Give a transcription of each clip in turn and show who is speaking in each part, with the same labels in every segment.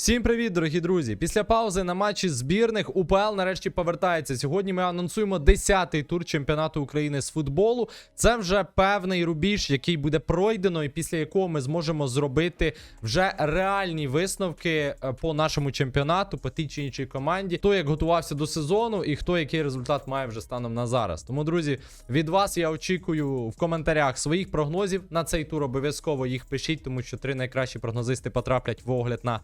Speaker 1: Всім привіт, дорогі друзі! Після паузи на матчі збірних УПЛ нарешті повертається. Сьогодні ми анонсуємо 10-й тур чемпіонату України з футболу. Це вже певний рубіж, який буде пройдено, і після якого ми зможемо зробити вже реальні висновки е, по нашому чемпіонату, по тій чи іншій команді, хто як готувався до сезону і хто який результат має вже станом на зараз. Тому, друзі, від вас я очікую в коментарях своїх прогнозів на цей тур. Обов'язково їх пишіть, тому що три найкращі прогнозисти потраплять в огляд на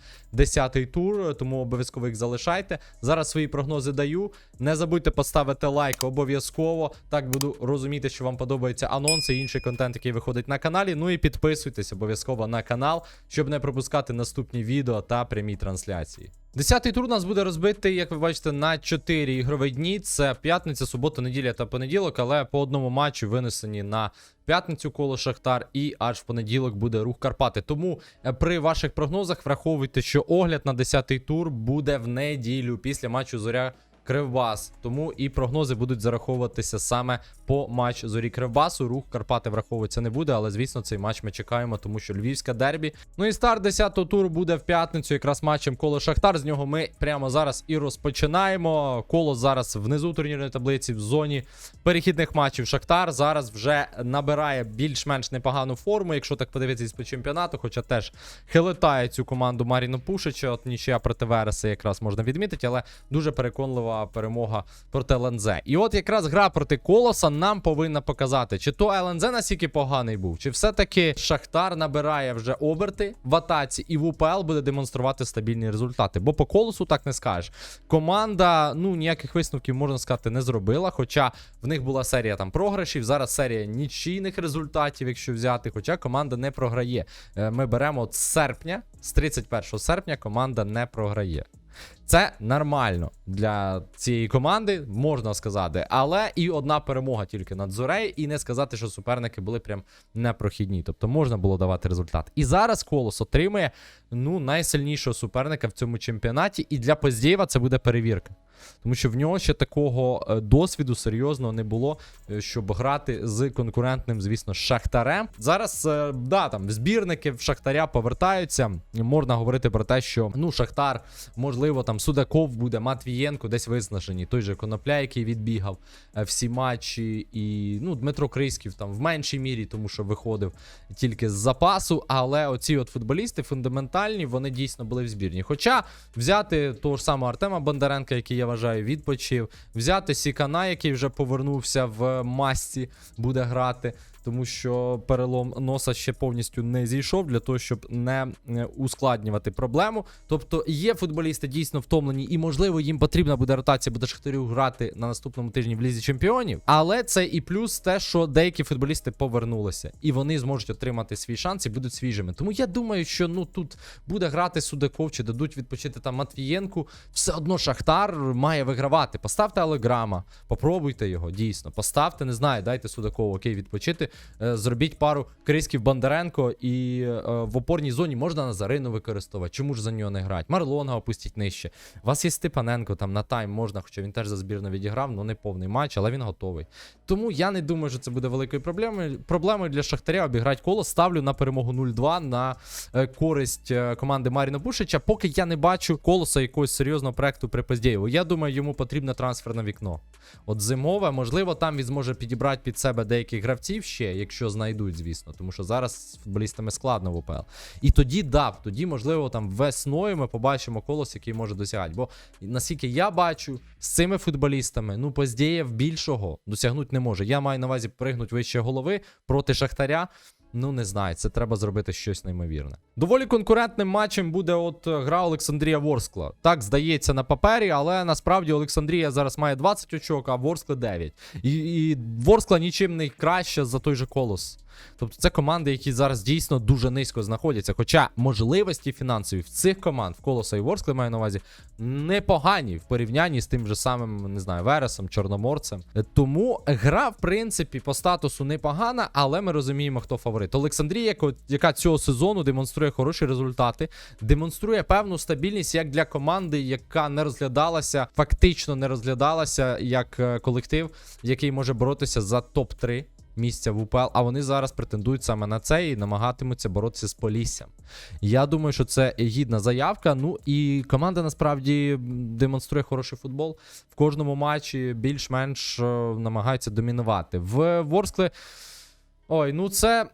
Speaker 1: 10-й тур, тому обов'язково їх залишайте. Зараз свої прогнози даю. Не забудьте поставити лайк обов'язково. Так буду розуміти, що вам подобаються анонси і інший контент, який виходить на каналі. Ну і підписуйтесь обов'язково на канал, щоб не пропускати наступні відео та прямі трансляції. Десятий тур у нас буде розбитий, як ви бачите, на 4 ігрові дні. Це п'ятниця, субота, неділя та понеділок, але по одному матчу винесені на п'ятницю коло Шахтар, і аж в понеділок буде рух Карпати. Тому е, при ваших прогнозах враховуйте, що огляд на 10-й тур буде в неділю після матчу Зоря. Кривбас, тому і прогнози будуть зараховуватися саме по матч зорі Кривбасу. Рух Карпати враховуватися не буде, але звісно, цей матч ми чекаємо, тому що львівська дербі. Ну і старт 10-го туру буде в п'ятницю, якраз матчем коло Шахтар. З нього ми прямо зараз і розпочинаємо. Коло зараз внизу турнірної таблиці в зоні перехідних матчів. Шахтар зараз вже набирає більш-менш непогану форму, якщо так подивитись по чемпіонату, хоча теж хилитає цю команду Маріну Пушича. От нічия проти Вереса якраз можна відмітити, але дуже переконлива перемога проти ЛНЗ. І от якраз гра проти Колоса нам повинна показати, чи то ЛНЗ настільки поганий був, чи все-таки Шахтар набирає вже оберти в атаці і в УПЛ буде демонструвати стабільні результати. Бо по колосу так не скажеш. Команда, ну ніяких висновків можна сказати, не зробила. Хоча в них була серія там програшів. Зараз серія нічийних результатів, якщо взяти. Хоча команда не програє. Е, Ми беремо з серпня, з 31 серпня команда не програє. Це нормально для цієї команди, можна сказати. Але і одна перемога тільки над Зорею, і не сказати, що суперники були прям непрохідні. Тобто можна було давати результат. І зараз Колос отримує ну, найсильнішого суперника в цьому чемпіонаті. І для Поздєєва це буде перевірка. Тому що в нього ще такого е, досвіду серйозного не було, е, щоб грати з конкурентним, звісно, Шахтарем. Зараз, е, да, там збірники в Шахтаря повертаються. Можна говорити про те, що ну, Шахтар, можливо, там Судаков буде, Матвієнко десь виснажені. Той же Конопля, який відбігав е, всі матчі, і ну, Дмитро Крийськів там в меншій мірі, тому що виходив тільки з запасу. Але оці от футболісти фундаментальні, вони дійсно були в збірні. Хоча взяти того ж самого Артема Бондаренка, який я вважаю, відпочив, взяти Сікана, який вже повернувся в масці, буде грати. Тому що перелом носа ще повністю не зійшов для того, щоб не е, ускладнювати проблему. Тобто є футболісти дійсно втомлені, і можливо їм потрібна буде ротація, буде Шахтарю грати на наступному тижні в лізі чемпіонів. Але це і плюс те, що деякі футболісти повернулися, і вони зможуть отримати свій шанс і будуть свіжими. Тому я думаю, що ну тут буде грати Судаков чи дадуть відпочити там Матвієнку. Все одно Шахтар має вигравати. Поставте Алеграма, попробуйте його дійсно. Поставте, не знаю, дайте Судакову окей відпочити. Е, Зробіть пару Крисків Бондаренко і е, в опорній зоні можна Назарину використовувати. Чому ж за нього не грати? Марлонга опустіть нижче. У вас є Степаненко там на тайм можна, хоча він теж за збірну відіграв, ну не повний матч, але він готовий. Тому я не думаю, що це буде великою проблемою. Проблемою для Шахтаря обіграти коло. Ставлю на перемогу 0-2 на е, користь команди Маріна Пушича. Поки я не бачу колоса якогось серйозного проекту при Поздєєву. Я думаю, йому потрібне трансферне вікно. От зимове, можливо, там він зможе підібрати під себе деяких гравців ще, якщо знайдуть, звісно. Тому що зараз з футболістами складно в УПЛ. І тоді да, тоді, можливо, там весною ми побачимо колос, який може досягати. Бо наскільки я бачу, з цими футболістами, ну, Поздєєв більшого досягнути не може. Я маю на увазі пригнути вище голови проти Шахтаря. Ну, не знаю, це треба зробити щось неймовірне. Доволі конкурентним матчем буде от е, гра Олександрія Ворскла. Так здається на папері, але насправді Олександрія зараз має 20 очок, а Ворскла 9. І, і Ворскла нічим не краще за той же колос. Тобто це команди, які зараз дійсно дуже низько знаходяться. Хоча можливості фінансові в цих команд, в Колоса і Ворскли маю на увазі, непогані в порівнянні з тим же самим, не знаю, Вересом, Чорноморцем. Тому гра, в принципі, по статусу непогана, але ми розуміємо, хто фаворит. Олександрія, яка цього сезону демонструє хороші результати, демонструє певну стабільність як для команди, яка не розглядалася, фактично не розглядалася як е, колектив, який може боротися за топ-3 місця в УПЛ, а вони зараз претендують саме на це і намагатимуться боротися з Поліссям. Я думаю, що це гідна заявка. Ну і команда насправді демонструє хороший футбол. В кожному матчі більш-менш е, намагаються домінувати. В Ворскли. Ой, ну це.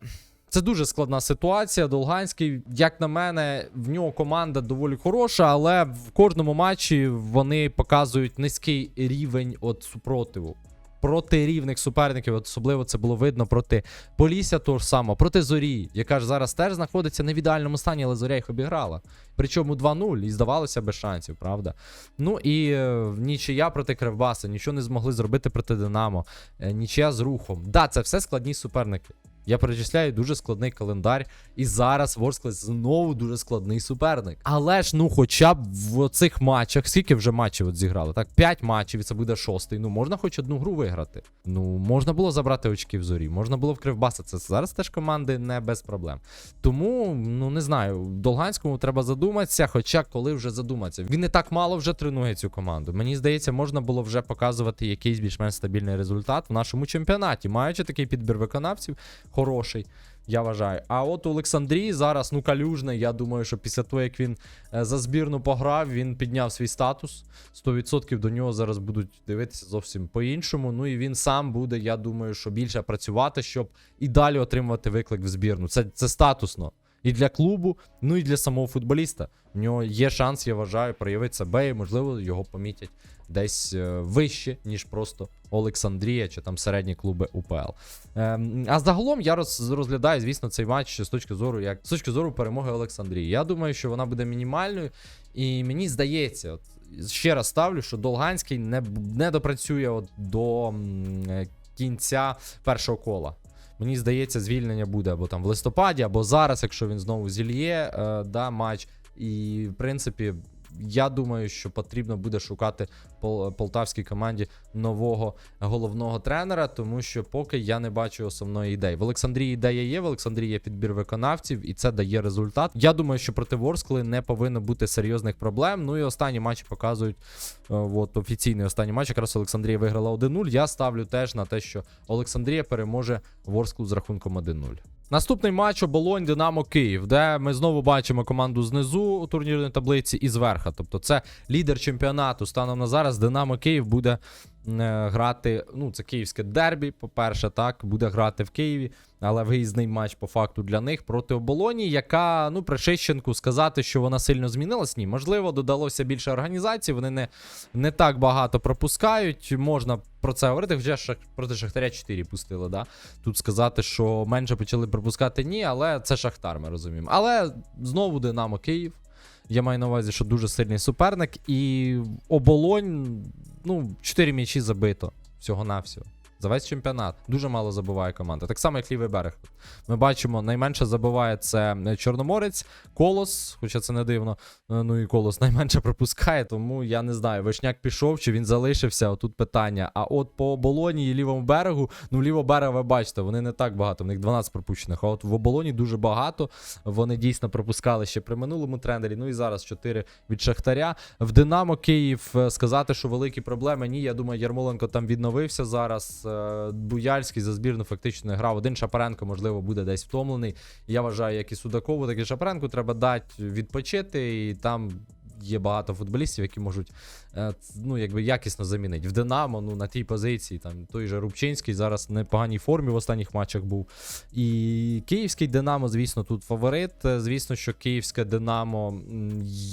Speaker 1: Це дуже складна ситуація. Долганський, як на мене, в нього команда доволі хороша, але в кожному матчі вони показують низький рівень от супротиву. Проти рівних суперників, особливо це було видно проти Полісся, то ж само, проти Зорі, яка ж зараз теж знаходиться не в ідеальному стані, але Зоря їх обіграла. Причому 2-0, і здавалося без шансів, правда? Ну і е, нічия проти Кривбаса, нічого не змогли зробити проти Динамо, е, нічия з рухом. Да, це все складні суперники. Я перечисляю дуже складний календар, і зараз Ворсклес знову дуже складний суперник. Але ж, ну, хоча б в цих матчах, скільки вже матчів от зіграли? Так, 5 матчів, і це буде шостий. Ну, можна хоч одну гру виграти. Ну, можна було забрати очки в зорі, можна було в Кривбаса. Це зараз теж команди не без проблем. Тому, ну не знаю, Долганському треба задуматися. Хоча, коли вже задуматися, він не так мало вже тренує цю команду. Мені здається, можна було вже показувати якийсь більш-менш стабільний результат в нашому чемпіонаті, маючи такий підбір виконавців хороший. Я вважаю. А от Олександрій зараз, ну калюжний. Я думаю, що після того, як він е, за збірну пограв, він підняв свій статус. 100% до нього зараз будуть дивитися зовсім по-іншому. Ну і він сам буде, я думаю, що більше працювати, щоб і далі отримувати виклик в збірну. Це, це статусно. І для клубу, ну і для самого футболіста. У нього є шанс, я вважаю, проявити себе, і можливо його помітять десь е, вище, ніж просто Олександрія чи там середні клуби УПЛ. Ем, а загалом я роз, розглядаю, звісно, цей матч з точки зору, як з точки зору перемоги Олександрії. Я думаю, що вона буде мінімальною, і мені здається, от ще раз ставлю, що Долганський не, не допрацює от до е, кінця першого кола. Мені здається, звільнення буде або там в листопаді, або зараз, якщо він знову зільє, е, да, матч. І в принципі, я думаю, що потрібно буде шукати пол- полтавській команді нового головного тренера, тому що поки я не бачу основної ідеї. В Олександрії ідея є, в Олександрії є підбір виконавців, і це дає результат. Я думаю, що проти Ворскли не повинно бути серйозних проблем. Ну і останні матчі показують. е, От офіційний останній матч. Якраз Олександрія виграла 1-0. Я ставлю теж на те, що Олександрія переможе Ворсклу з рахунком 1-0. Наступний матч оболонь Динамо Київ, де ми знову бачимо команду знизу у турнірної таблиці і зверха. Тобто це лідер чемпіонату. Станом на зараз Динамо Київ буде грати. Ну, це київське дербі, по-перше, так, буде грати в Києві, але виїзний матч по факту для них проти оболоні, яка, ну, при Шищенку сказати, що вона сильно змінилась. Ні, можливо, додалося більше організацій. Вони не, не так багато пропускають. Можна про це говорити. Вже Шах- проти Шахтаря 4 пустили, да? Тут сказати, що менше почали пропускати, ні, але це Шахтар, ми розуміємо. Але знову Динамо Київ. Я маю на увазі, що дуже сильний суперник. І оболонь, ну, 4 м'ячі забито всього-навсього. За весь чемпіонат. Дуже мало забиває команда. Так само, як лівий берег. Ми бачимо, найменше забиває це е, Чорноморець, Колос, хоча це не дивно. Е, Ну і Колос найменше пропускає, тому я не знаю, Вишняк пішов чи він залишився. Отут питання. А от по оболоні і лівому берегу, ну лівого берега, ви бачите, вони не так багато, в них 12 пропущених. А от в оболоні дуже багато. Вони дійсно пропускали ще при минулому трендері. Ну і зараз 4 від Шахтаря. В Динамо Київ е, сказати, що великі проблеми. Ні, я думаю, Ярмоленко там відновився зараз. Е, Буяльський за збірну фактично грав. Один Шапаренко, можливо, буде десь втомлений. Я вважаю, як і Судакову, так і Шапаренку треба дати відпочити, і там. Є багато футболістів, які можуть е, ну, якби якісно замінити. В Динамо, ну на тій позиції, там той же Рубчинський зараз в непоганій формі в останніх матчах був. І київський Динамо, звісно, тут фаворит. Е, Звісно, що київське Динамо,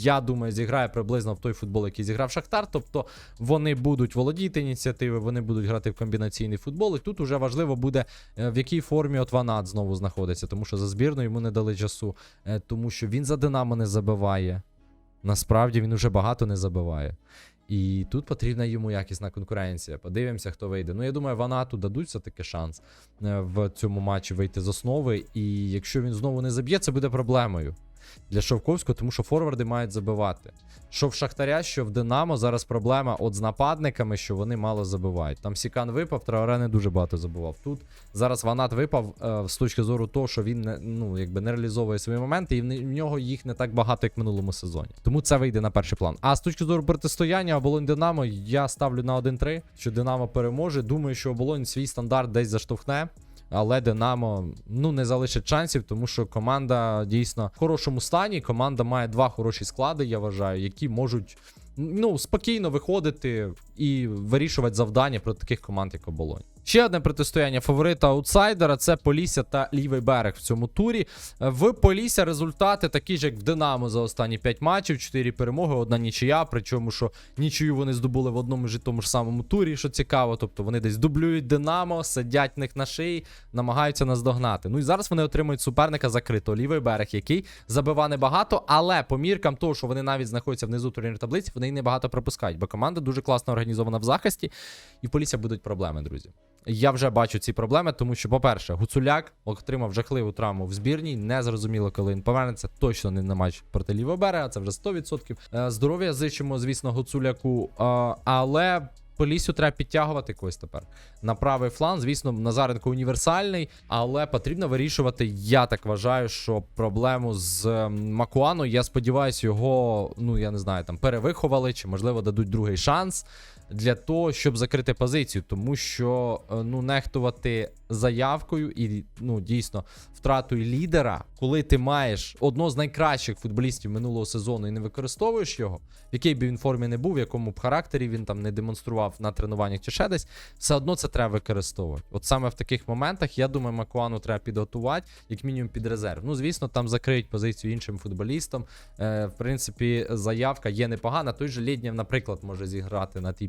Speaker 1: я думаю, зіграє приблизно в той футбол, який зіграв Шахтар. Тобто вони будуть володіти ініціативи, вони будуть грати в комбінаційний футбол. І тут уже важливо буде, е, в якій формі от Ванат знову знаходиться, тому що за збірну йому не дали часу, тому що він за Динамо не забиває. Насправді він уже багато не забиває. І тут потрібна йому якісна конкуренція. Подивимося, хто вийде. Ну, я думаю, Ванату дадуть все-таки шанс е, в цьому матчі вийти з основи. І якщо він знову не заб'є, це буде проблемою для Шовковського, тому що форварди мають забивати. Що в Шахтаря, що в Динамо зараз проблема от з нападниками, що вони мало забивають. Там Сікан випав, Траоре не дуже багато забував. Тут зараз Ванат випав е, з точки зору того, що він не, ну, якби не реалізовує свої моменти, і в нього їх не так багато, як в минулому сезоні. Тому це вийде на перший план. А з точки зору протистояння оболонь Динамо, я ставлю на 1-3, що Динамо переможе. Думаю, що оболонь свій стандарт десь заштовхне. Але Динамо ну не залишить шансів, тому що команда дійсно в хорошому стані. Команда має два хороші склади, я вважаю, які можуть ну спокійно виходити і вирішувати завдання проти таких команд, як Оболонь. Ще одне протистояння фаворита аутсайдера це Полісся та Лівий берег в цьому турі. В Полісся результати такі ж, як в Динамо за останні 5 матчів, 4 перемоги, одна нічия. Причому, що нічию вони здобули в одному ж тому ж самому турі, що цікаво. Тобто вони десь дублюють Динамо, сидять в них на шиї, намагаються наздогнати. Ну і зараз вони отримують суперника закрито лівий берег, який забива небагато, але по міркам того, що вони навіть знаходяться внизу турнірної таблиці, вони небагато пропускають, бо команда дуже класно організована в захисті, і в Полісся будуть проблеми, друзі. Я вже бачу ці проблеми, тому що, по-перше, Гуцуляк отримав жахливу травму в збірній. Не зрозуміло, коли він повернеться. Точно не на матч проти лівого берега, це вже 100%. Е, Здоров'я зичимо, звісно, Гуцуляку. е, Але Полісю треба підтягувати когось тепер. На правий фланг, звісно, Назаренко універсальний, але потрібно вирішувати. Я так вважаю, що проблему з Макуану, я сподіваюся, його, ну я не знаю, там перевиховали, чи можливо дадуть другий шанс для того, щоб закрити позицію, тому що е, ну нехтувати заявкою і ну дійсно втратою лідера, коли ти маєш одного з найкращих футболістів минулого сезону і не використовуєш його, в якій би він формі не був, в якому б характері він там не демонстрував на тренуваннях чи ще десь, все одно це треба використовувати. От саме в таких моментах, я думаю, Макуану треба підготувати, як мінімум під резерв. Ну, звісно, там закриють позицію іншим футболістам. Е, в принципі, заявка є непогана. Той же Лєднєв, наприклад, може зіграти на тій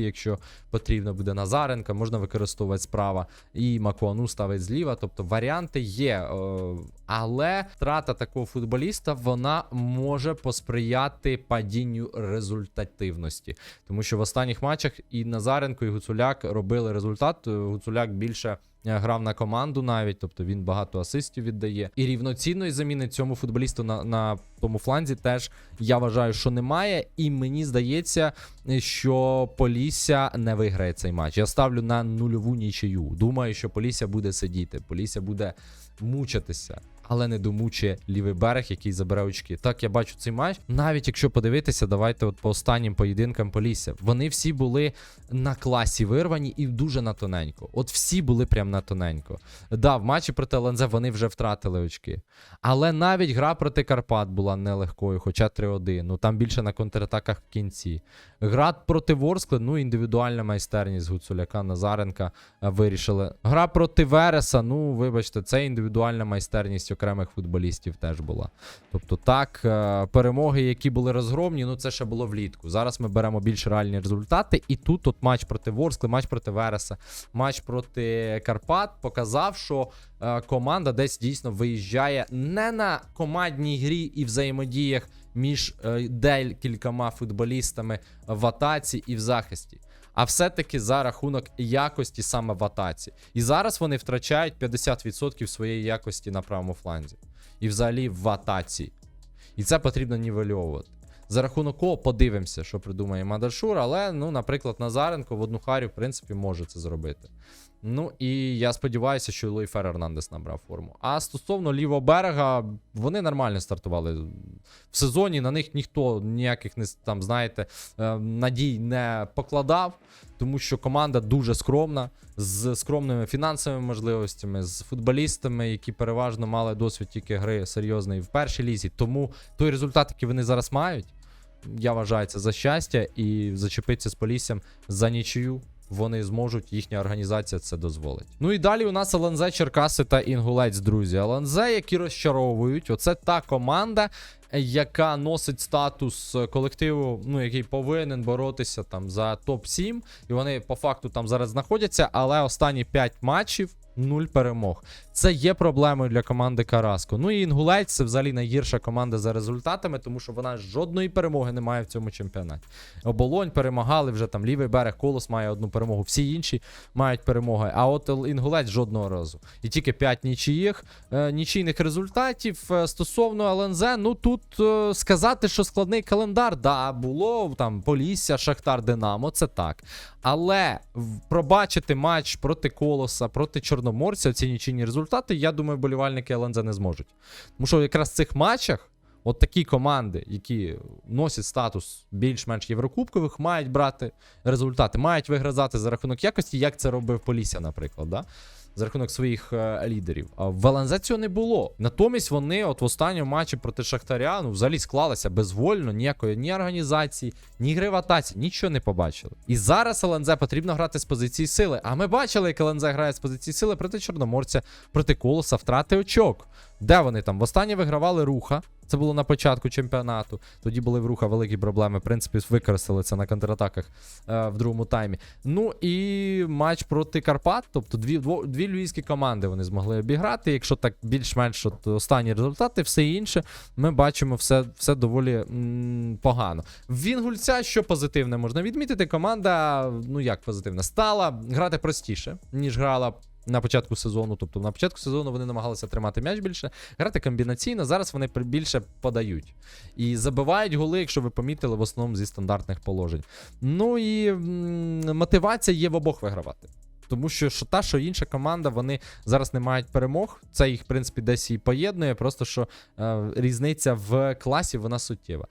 Speaker 1: якщо потрібно буде Назаренка, можна використовувати справа. І Макуану ставить зліва. Тобто варіанти є. е, але втрата такого футболіста вона може посприяти падінню результативності. Тому що в останніх матчах і Назаренко, і Гуцуляк робили результат. Е, Гуцуляк більше. Е, Грав на команду навіть, тобто він багато асистів віддає. І рівноцінної заміни цьому футболісту на, на тому фланзі теж я вважаю, що немає. І мені здається, що Полісся не виграє цей матч. Я ставлю на нульову нічию. Думаю, що Полісся буде сидіти. Полісся буде мучитися. Але не домучує лівий берег, який забере очки. Так, я бачу цей матч. Навіть якщо подивитися, давайте от по останнім поєдинкам Полісся. Вони всі були на класі вирвані і дуже на тоненько. От всі були прям на тоненько. Да, в матчі проти ЛНЗ вони вже втратили очки. Але навіть гра проти Карпат була нелегкою, хоча 3-1. Ну там більше на контратаках в кінці. Гра проти Ворскли, ну індивідуальна майстерність Гуцуляка, Назаренка е, вирішили. Гра проти Вереса, ну вибачте, це індивідуальна майстерність окремих футболістів теж була. Тобто, так, е, перемоги, які були розгромні, ну це ще було влітку. Зараз ми беремо більш реальні результати. І тут от матч проти Ворскли, матч проти Вереса, матч проти Карпат показав, що е, команда десь дійсно виїжджає не на командній грі і взаємодіях між е, декількома футболістами в атаці і в захисті. А все-таки за рахунок якості саме в атаці. І зараз вони втрачають 50% своєї якості на правому фланзі. І взагалі в атаці. І це потрібно нівельовувати. За рахунок кого подивимося, що придумає Мадашур, але, ну, наприклад, Назаренко в одну харі, в принципі, може це зробити. Ну і я сподіваюся, що Луїфер Ернандес набрав форму. А стосовно лівого берега, вони нормально стартували в сезоні. На них ніхто ніяких не там, знаєте, е, надій не покладав, тому що команда дуже скромна, з скромними фінансовими можливостями, з футболістами, які переважно мали досвід тільки гри серйозної в першій лізі. Тому той результат, який вони зараз мають, я вважаю це за щастя, і зачепитися з Поліссям за нічию. Вони зможуть, їхня організація це дозволить. Ну і далі у нас ЛНЗ, Черкаси та Інгулець, друзі. ЛНЗ, які розчаровують. Оце та команда, яка носить статус колективу, ну який повинен боротися там за топ-7. І вони по факту там зараз знаходяться, але останні 5 матчів. Нуль перемог. Це є проблемою для команди Караско. Ну і Інгулець це взагалі найгірша команда за результатами, тому що вона жодної перемоги не має в цьому чемпіонаті. Оболонь перемагали вже там лівий берег, колос має одну перемогу. Всі інші мають перемоги. А от Інгулець жодного разу. І тільки 5 нічиїх, е, нічийних результатів. Е, стосовно ЛНЗ, ну тут е, сказати, що складний календар, да, було там Полісся, Шахтар, Динамо, це так. Але пробачити матч проти Колоса, проти Чорноморця, ці нічийні результати, я думаю, болівальники ЛНЗ не зможуть. Тому що якраз в цих матчах. От такі команди, які носять статус більш-менш єврокубкових, мають брати результати, мають вигризати за рахунок якості, як це робив Полісся, наприклад. Да? За рахунок своїх е, лідерів. А в ЛНЗ цього не було. Натомість вони, от в останньому матчі проти Шахтаря, ну взагалі склалися безвольно, ніякої ні організації, ні гри в атаці, нічого не побачили. І зараз ЛНЗ потрібно грати з позиції сили. А ми бачили, як ЛНЗ грає з позиції сили проти Чорноморця, проти Колоса, втрати очок. Де вони там? Востаннє вигравали руха. Це було на початку чемпіонату. Тоді були в руха великі проблеми. В принципі, використали це на контратаках е, в другому таймі. Ну і матч проти Карпат. Тобто дві, дво, дві львівські команди вони змогли обіграти. Якщо так більш-менш останні результати, все інше, ми бачимо все, все доволі м, погано. В Вінгульця, що позитивне можна відмітити, команда, ну як позитивна, стала грати простіше, ніж грала. На початку сезону, тобто на початку сезону вони намагалися тримати м'яч більше, грати комбінаційно. Зараз вони більше подають і забивають голи, якщо ви помітили, в основному зі стандартних положень. Ну і мотивація є в обох вигравати. Тому що, що та, що інша команда, вони зараз не мають перемог. Це їх, в принципі, десь і поєднує. Просто що е, різниця в класі вона суттєва.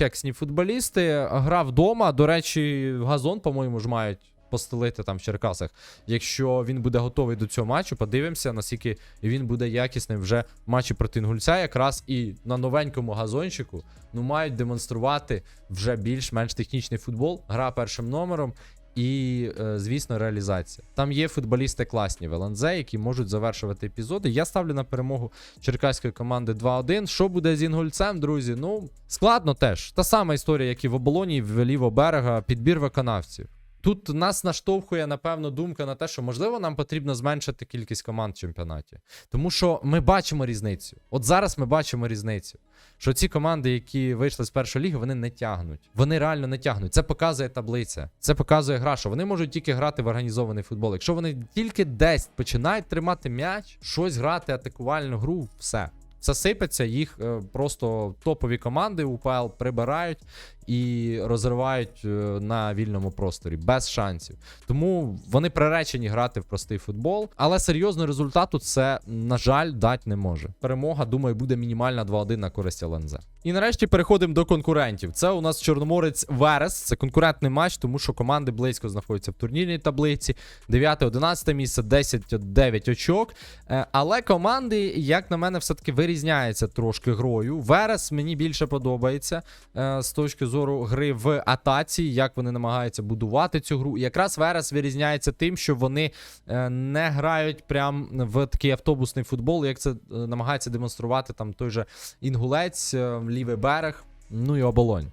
Speaker 1: Якісні футболісти. Гра вдома. До речі, газон, по-моєму, ж мають постелити там в Черкасах. Якщо він буде готовий до цього матчу, подивимося, наскільки він буде якісним вже в матчі проти Інгульця. Якраз і на новенькому газончику ну мають демонструвати вже більш-менш технічний футбол. Гра першим номером. І, е, звісно, реалізація. Там є футболісти класні в ЛНЗ, які можуть завершувати епізоди. Я ставлю на перемогу черкаської команди 2-1. Що буде з Інгульцем, друзі? Ну, складно теж. Та сама історія, як і в оболоні, в лівого берега, підбір виконавців. Тут нас наштовхує, напевно, думка на те, що можливо нам потрібно зменшити кількість команд в чемпіонаті. Тому що ми бачимо різницю. От зараз ми бачимо різницю. Що ці команди, які вийшли з першої ліги, вони не тягнуть. Вони реально не тягнуть. Це показує таблиця. Це показує гра, що вони можуть тільки грати в організований футбол. Якщо вони тільки десь починають тримати м'яч, щось грати, атакувальну гру, все. Це сипеться, їх е, просто топові команди УПЛ прибирають і розривають е, на вільному просторі без шансів. Тому вони приречені грати в простий футбол, але серйозного результату це, на жаль, дати не може. Перемога, думаю, буде мінімальна 2-1 на користь ЛНЗ. І нарешті переходимо до конкурентів. Це у нас Чорноморець Верес. Це конкурентний матч, тому що команди близько знаходяться в турнірній таблиці. 9-11 місце, 10-9 очок. Е, Але команди, як на мене, все-таки вирізняються трошки грою. Верес мені більше подобається е, з точки зору гри в атаці, як вони намагаються будувати цю гру. І якраз Верес вирізняється тим, що вони е, не грають прям в такий автобусний футбол, як це е, намагається демонструвати там той же Інгулець, е, лівий берег. Ну і оболонь.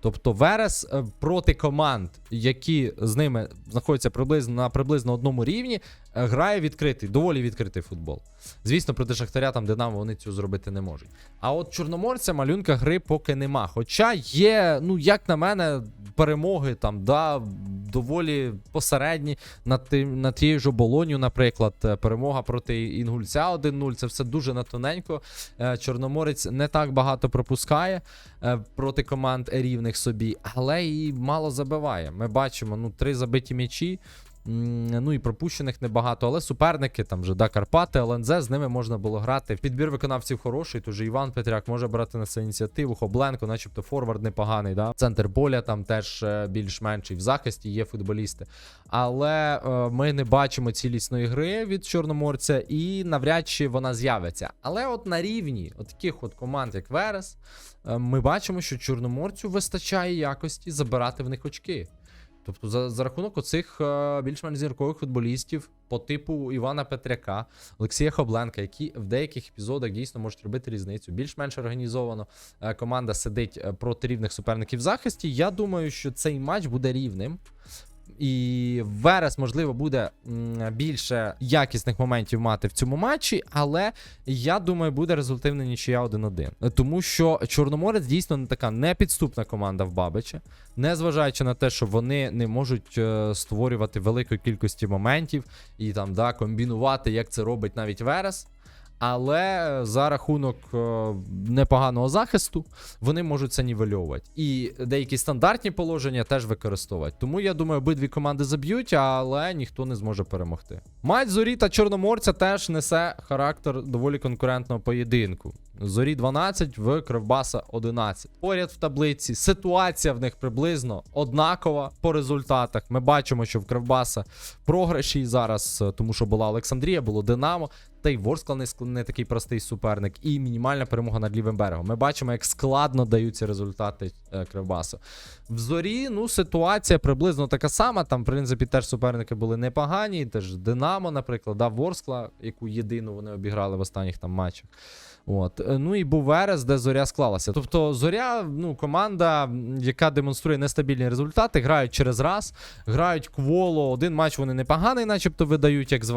Speaker 1: Тобто Верес проти команд, які з ними знаходяться приблизно на приблизно одному рівні, грає відкритий, доволі відкритий футбол. Звісно, проти Шахтаря там Динамо вони цього зробити не можуть. А от Чорноморця малюнка гри поки нема. Хоча є, ну як на мене, перемоги там, да, доволі посередні над, тим, над тією ж оболонью, наприклад, е, перемога проти Інгульця 1-0. Це все дуже на тоненько. Е, Чорноморець не так багато пропускає е, проти команд рівних собі, але і мало забиває. Ми бачимо ну, три забиті м'ячі. Ну і пропущених небагато, але суперники там вже да, Карпати, ЛНЗ, з ними можна було грати. Підбір виконавців хороший. Же Іван Петряк може брати на це ініціативу. Хобленко, начебто форвард непоганий. Да? Центр поля там теж е, більш-менший. В захисті є футболісти. Але е, ми не бачимо цілісної гри від Чорноморця, і навряд чи вона з'явиться. Але от на рівні таких от команд, як Верес, е, ми бачимо, що Чорноморцю вистачає якості забирати в них очки. Тобто, за, за рахунок оцих е, більш-менш зіркових футболістів по типу Івана Петряка, Олексія Хобленка, які в деяких епізодах дійсно можуть робити різницю. Більш-менш організовано е, команда сидить е, проти рівних суперників в захисті. Я думаю, що цей матч буде рівним. І Верес, можливо, буде більше якісних моментів мати в цьому матчі, але я думаю, буде результативна нічия 1-1. Тому що Чорноморець дійсно не така непідступна команда в Бабича, незважаючи на те, що вони не можуть е, створювати великої кількості моментів і там да, комбінувати, як це робить навіть Верес. Але за рахунок е, непоганого захисту вони можуть це нівельовувати. І деякі стандартні положення теж використовувати. Тому я думаю, обидві команди заб'ють, але ніхто не зможе перемогти. Мать зорі та Чорноморця теж несе характер доволі конкурентного поєдинку. Зорі 12, в Кривбаса 11. Поряд в таблиці ситуація в них приблизно однакова по результатах. Ми бачимо, що в Кривбаса програші зараз, е, тому що була Олександрія, було Динамо. Та й Ворскла не, не такий простий суперник, і мінімальна перемога над лівим берегом. Ми бачимо, як складно даються результати е, Кривбасу. В зорі, ну, ситуація приблизно така сама. Там, в принципі, теж суперники були непогані. Теж Динамо, наприклад, да, Ворскла, яку єдину вони обіграли в останніх там матчах. От. Е, Ну і був Верес, де зоря склалася. Тобто зоря, ну, команда, яка демонструє нестабільні результати, грають через раз, грають кволо. Один матч вони непоганий, начебто видають, як з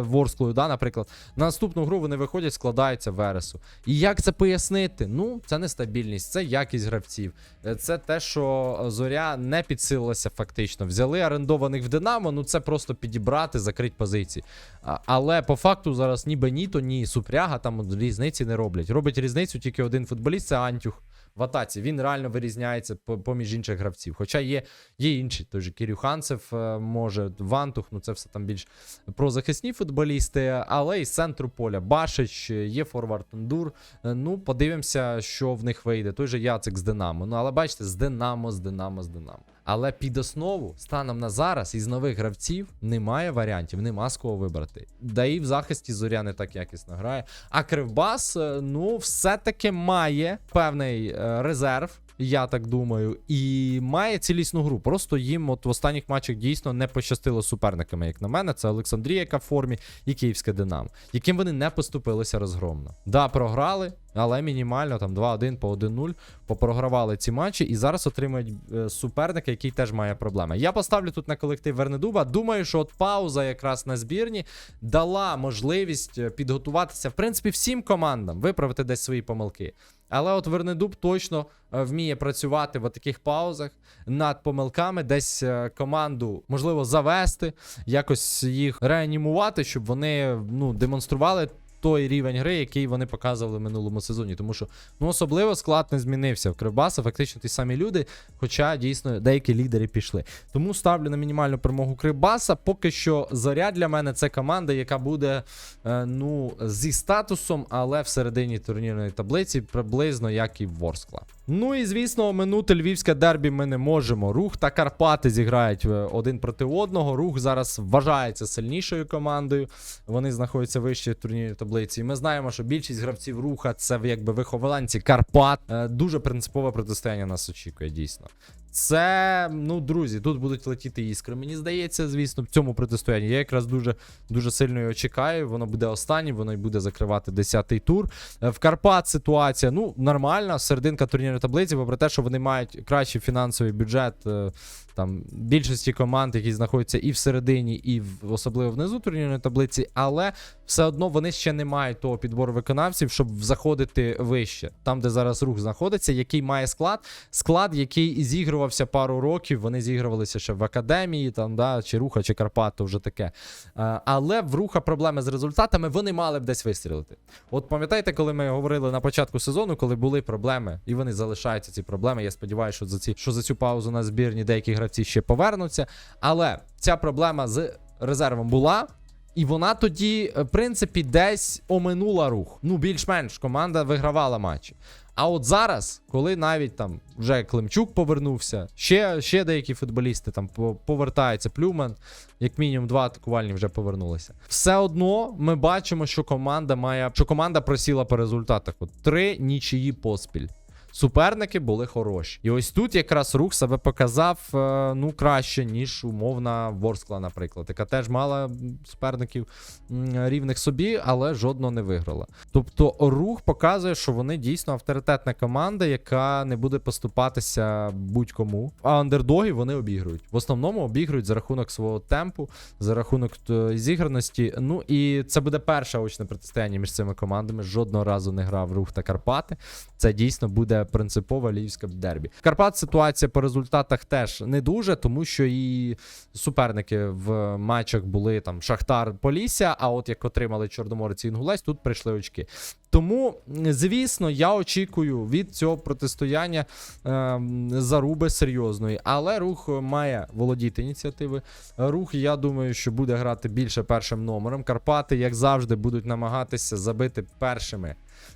Speaker 1: Ворсклою, да, наприклад. На наступну гру вони виходять, складаються Вересу. І як це пояснити? Ну, це нестабільність, це якість гравців. Е, Це те, що зоря не підсилилася фактично. Взяли орендованих в Динамо, ну це просто підібрати, закрити позиції. Але по факту зараз ні Беніто, ні Супряга там от різниці не роблять. Робить різницю тільки один футболіст, це Антюх. В атаці він реально вирізняється поміж інших гравців. Хоча є, є інші, той же Кирюханцев е, може, Вантух, ну це все там більш прозахисні футболісти, але із центру поля Башич, е, є форвард Тундур. Е, Ну, подивимося, що в них вийде. Той же Яцик з Динамо. Ну, але бачите, з Динамо, з Динамо, з Динамо. Але під основу, станом на зараз, із нових гравців немає варіантів, нема з кого вибрати. Да і в захисті зоря не так якісно грає. А Кривбас, е, ну, все-таки має певний е, резерв. Я так думаю, і має цілісну гру. Просто їм от в останніх матчах дійсно не пощастило суперниками, як на мене. Це Олександрія, яка в формі, і Київське Динамо, яким вони не поступилися розгромно. Да, програли, але мінімально там 2-1 по 1-0 попрогравали ці матчі і зараз отримують е, суперника, який теж має проблеми. Я поставлю тут на колектив Вернедуба. Думаю, що от пауза якраз на збірні дала можливість е, підготуватися, в принципі, всім командам, виправити десь свої помилки. Але от Вернедуб точно е, вміє працювати в таких паузах над помилками, десь е, команду можливо завести, якось їх реанімувати, щоб вони ну, демонстрували той рівень гри, який вони показували в минулому сезоні. Тому що ну особливо склад не змінився в Кривбаса, фактично ті самі люди, хоча дійсно деякі лідери пішли. Тому ставлю на мінімальну перемогу Кривбаса. Поки що зоря для мене це команда, яка буде е, ну зі статусом, але всередині турнірної таблиці приблизно як і Ворскла. Ну і звісно, оминути львівське дербі ми не можемо. Рух та Карпати зіграють е, один проти одного. Рух зараз вважається сильнішою командою. Вони знаходяться вище в турнірній таблиці. І ми знаємо, що більшість гравців руха це якби вихованці Карпат. Е, Дуже принципове протистояння нас очікує, дійсно. Це, ну, друзі, тут будуть летіти іскри. Мені здається, звісно, в цьому протистоянні. Я якраз дуже дуже сильно його чекаю. Воно буде останнім, воно й буде закривати 10-й тур. Е, В Карпат ситуація, ну, нормальна, серединка турнірної таблиці, попри те, що вони мають кращий фінансовий бюджет. Там більшості команд, які знаходяться і всередині, і в, особливо внизу турнірної таблиці, але все одно вони ще не мають того підбору виконавців, щоб заходити вище, там, де зараз рух знаходиться, який має склад. Склад, який зігрувався пару років. Вони зігрувалися ще в академії, там, да, чи руха, чи Карпат, то вже таке. Е, Але в руха проблеми з результатами вони мали б десь вистрілити. От пам'ятаєте, коли ми говорили на початку сезону, коли були проблеми, і вони залишаються ці проблеми. Я сподіваюся, що за ці що за цю паузу на збірні деякі гравці ще повернуться. Але ця проблема з резервом була. І вона тоді, е, в принципі, десь оминула рух. Ну, більш-менш команда вигравала матчі. А от зараз, коли навіть там вже Климчук повернувся, ще, ще деякі футболісти там повертаються, Плюман, як мінімум два атакувальні вже повернулися. Все одно ми бачимо, що команда має, що команда просіла по результатах. От три нічиї поспіль. Суперники були хороші. І ось тут якраз рух себе показав е, ну краще, ніж умовна Ворскла, наприклад, яка теж мала суперників рівних собі, але жодного не виграла. Тобто рух показує, що вони дійсно авторитетна команда, яка не буде поступатися будь-кому. А андердоги вони обігрують. В основному обігрують за рахунок свого темпу, за рахунок е, зіграності. Ну і це буде перше очне протистояння між цими командами. Жодного разу не грав рух та Карпати. Це дійсно буде принципове львівське дербі. Карпат ситуація по результатах теж не дуже, тому що і суперники в матчах були там Шахтар Полісся. А от як отримали Чорноморець і Інгулець, тут прийшли очки. Тому, звісно, я очікую від цього протистояння е, заруби серйозної. Але рух має володіти ініціативи. Рух, я думаю, що буде грати більше першим номером. Карпати, як завжди, будуть намагатися забити першими.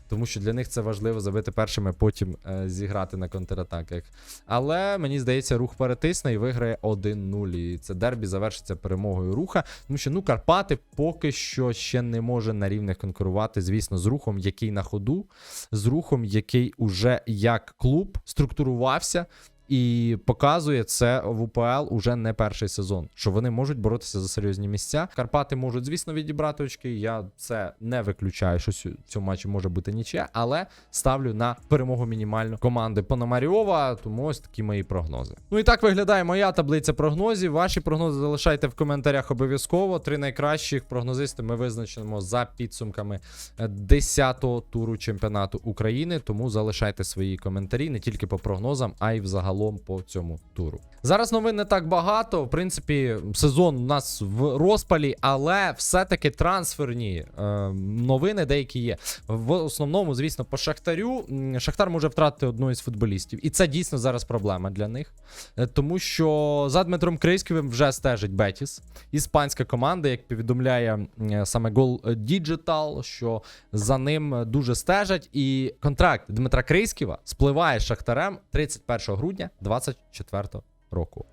Speaker 1: Тому що для них це важливо забити першими, потім е, зіграти на контратаках. Але мені здається, рух перетисне і виграє 1-0. І це дербі завершиться перемогою руха. Тому що ну Карпати поки що ще не може на рівних конкурувати, звісно, з рухом, який на ходу, з рухом, який уже як клуб структурувався. І показує це в УПЛ уже не перший сезон, що вони можуть боротися за серйозні місця. Карпати можуть, звісно, відібрати очки. Я це не виключаю, що в цьому матчі може бути нічия, але ставлю на перемогу мінімальну команди Пономарьова. Тому ось такі мої прогнози. Ну і так виглядає моя таблиця прогнозів. Ваші прогнози залишайте в коментарях обов'язково. Три найкращих прогнозисти ми визначимо за підсумками 10-го туру чемпіонату України. Тому залишайте свої коментарі не тільки по прогнозам, а й взагалом по цьому туру. Зараз новин не так багато. В принципі, сезон у нас в розпалі, але все-таки трансферні е, новини деякі є. В основному, звісно, по Шахтарю. Шахтар може втратити одного із футболістів. І це дійсно зараз проблема для них. Е, Тому що за Дмитром Крийським вже стежить Бетіс, іспанська команда, як повідомляє саме Goal Digital, що за ним е, дуже стежать. І контракт Дмитра Крийськіва спливає з Шахтарем 31 грудня 2024 року.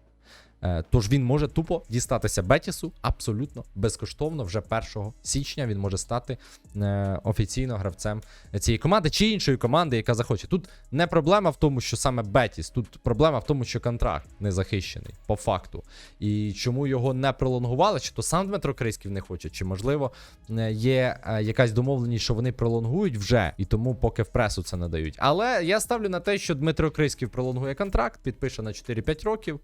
Speaker 1: Е, Тож він може тупо дістатися Бетісу абсолютно безкоштовно. Вже 1 січня він може стати е, офіційно гравцем цієї команди чи іншої команди, яка захоче. Тут не проблема в тому, що саме Бетіс, тут проблема в тому, що контракт не захищений по факту. І чому його не пролонгували, чи то сам Дмитро Крийський не хоче, чи можливо е, є якась домовленість, що вони пролонгують вже, і тому поки в пресу це не дають. Але я ставлю на те, що Дмитро Крийський пролонгує контракт, підпише на 4-5 років.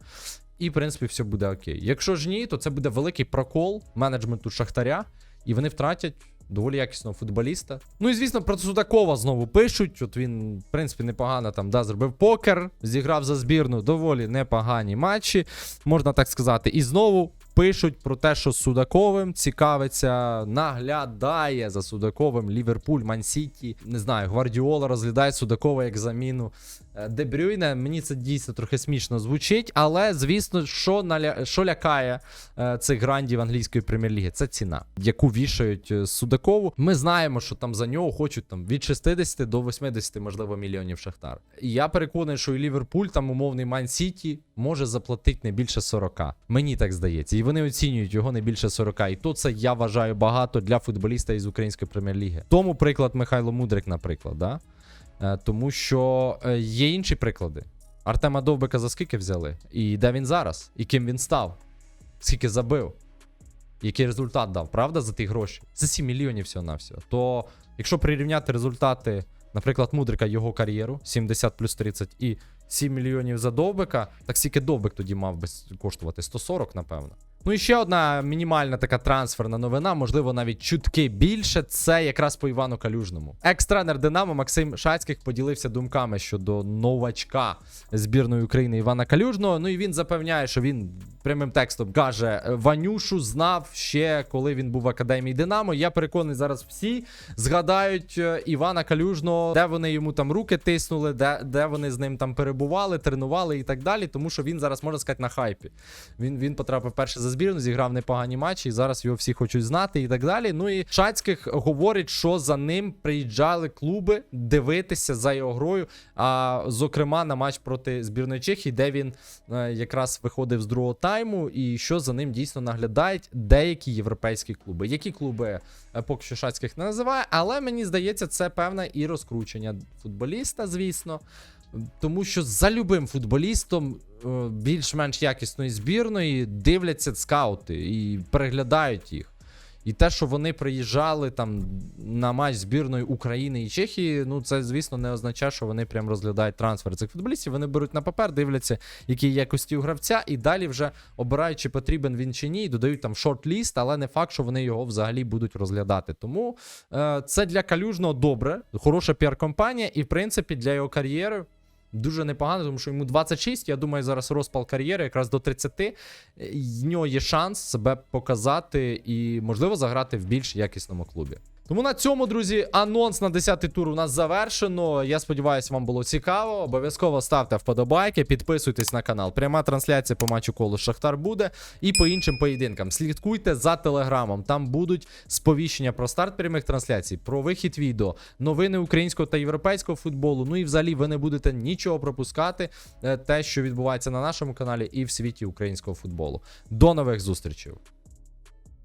Speaker 1: І, в принципі, все буде окей. Якщо ж ні, то це буде великий прокол менеджменту Шахтаря, і вони втратять доволі якісного футболіста. Ну і звісно, про Судакова знову пишуть. От він, в принципі, непогано там да, зробив покер, зіграв за збірну доволі непогані матчі, можна так сказати. І знову пишуть про те, що Судаковим цікавиться, наглядає за Судаковим Ліверпуль, Мансіті. Не знаю, Гвардіола розглядає Судакова як заміну. Е, Де Брюйне, мені це дійсно трохи смішно звучить, але звісно, що наля... що лякає е, цих грандів англійської прем'єр-ліги, це ціна, яку вішають е, Судакову. Ми знаємо, що там за нього хочуть там від 60 до 80, можливо, мільйонів шахтар. І я переконаний, що і Ліверпуль, там умовний Майн Сіті, може заплатити не більше 40. Мені так здається. І вони оцінюють його не більше 40. І то це я вважаю багато для футболіста із української прем'єр-ліги. Тому приклад Михайло Мудрик, наприклад, да? Е, Тому що е, є інші приклади. Артема Довбика за скільки взяли? І де він зараз? І ким він став? Скільки забив? Який результат дав, правда, за ті гроші? За 7 мільйонів всього на всього. То якщо прирівняти результати, наприклад, Мудрика його кар'єру 70 плюс 30 і 7 мільйонів за Довбика, так скільки Довбик тоді мав би коштувати? 140, напевно. Ну і ще одна мінімальна така трансферна новина, можливо, навіть чутки більше. Це якраз по Івану Калюжному. Екс-тренер Динамо Максим Шацьких поділився думками щодо новачка збірної України Івана Калюжного. Ну і він запевняє, що він прямим текстом каже: Ванюшу знав ще коли він був в академії Динамо. Я переконаний, зараз всі згадають е, Івана Калюжного, де вони йому там руки тиснули, де, де вони з ним там перебували, тренували і так далі. Тому що він зараз можна сказати на хайпі. Він, він потрапив перше за збірну, зіграв непогані матчі, і зараз його всі хочуть знати і так далі. Ну і Шацьких говорить, що за ним приїжджали клуби дивитися за його грою. А зокрема на матч проти збірної Чехії, де він е, якраз виходив з другого тайму, і що за ним дійсно наглядають деякі європейські клуби. Які клуби е, поки що Шацьких не називає, але мені здається, це певне і розкручення футболіста, звісно. Тому що за любим футболістом е, більш-менш якісної збірної дивляться скаути і переглядають їх. І те, що вони приїжджали там на матч збірної України і Чехії, ну це, звісно, не означає, що вони прям розглядають трансфер цих футболістів. Вони беруть на папер, дивляться, які якості у гравця, і далі вже обирають, чи потрібен він чи ні, і додають там шорт-ліст, але не факт, що вони його взагалі будуть розглядати. Тому е, це для калюжного добре, хороша піар-компанія, і в принципі для його кар'єри дуже непогано, тому що йому 26. Я думаю, зараз розпал кар'єри, якраз до 30. Е, В нього є шанс себе показати і, можливо, заграти в більш якісному клубі. Тому на цьому, друзі, анонс на 10-й тур у нас завершено. Я сподіваюся, вам було цікаво. Обов'язково ставте вподобайки, підписуйтесь на канал. Пряма трансляція по матчу коло Шахтар буде і по іншим поєдинкам. Слідкуйте за телеграмом. Там будуть сповіщення про старт прямих трансляцій, про вихід відео, новини українського та європейського футболу. Ну і взагалі ви не будете нічого пропускати. е, Те, що відбувається на нашому каналі і в світі українського футболу. До нових зустрічей.